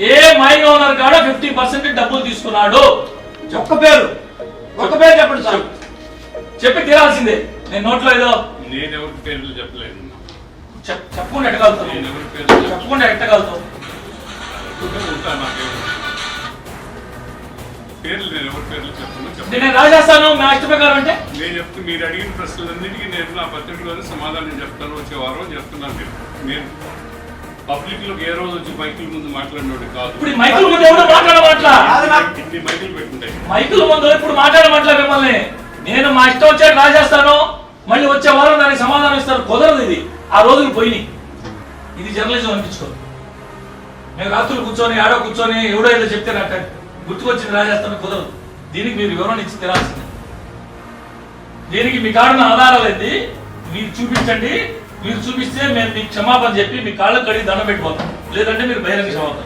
A my owner కాడ fifty percent డబ్బులు తీసుకున్నాడు. ఒక్క పేరు. ఒక్క పేరు చెప్పండి సార్. చెప్పి. తీరాల్సిందే. నేను నోట్లో ఏదో నేను ఎవరి పేర్లు చెప్పలేదు చెప్- చెప్పకుండా ఎట్టగలుగుతావు? నేను ఎవరి పేర్లు. చెప్పకుండా నాకేం పేర్లు నేను ఎవరి పేర్లు చెప్పను నేను రాజేస్తాను మా ఇష్ట ప్రకారం అంటే? నేను చెప్తూ మీరు అడిగిన ప్రశ్నలన్నిటికీ నేను నా పత్రికలోనే సమాధానం చెప్తాను వచ్చే వారం చెప్తున్నాను నేను. నేను పబ్లిక్లో ఏ రోజు వచ్చి మైకుల ముందు మాట్లాడినోడు కాదు. ఇప్పుడు మైకుల ముందు ఎవరు మాట్లాడమాట్లా ఇన్ని మైకులు పెట్టుకుంటాయి. మైకుల ముందు ఇప్పుడు మాట్లాడమాట్లా మిమ్మల్ని? నేను మా ఇష్టం వచ్చాడు రాజేస్తాను మళ్ళీ వచ్చే వారం దానికి సమాధానం ఇస్తారు కుదరదు ఇది. ఆ రోజులు పోయినాయి. ఇది జర్నలిజం అనిపించుకో మేము రాత్రులు కూర్చొని ఆడో కూర్చొని ఎవడో ఏదో చెప్తే నాకు గుర్తుకొచ్చింది రాజేస్తాను కుదరదు. దీనికి మీరు వివరణ ఇచ్చి తెరాల్సిందే. దీనికి మీ కాడున్న ఆధారాలు ఏంటి? మీరు చూపించండి. మీరు చూపిస్తే మేము మీకు క్షమాపణ చెప్పి మీ కాళ్ళకు కడిగి దండం పెట్టిపోతాం. లేదంటే మీరు బహిరంగ క్షమాపణ.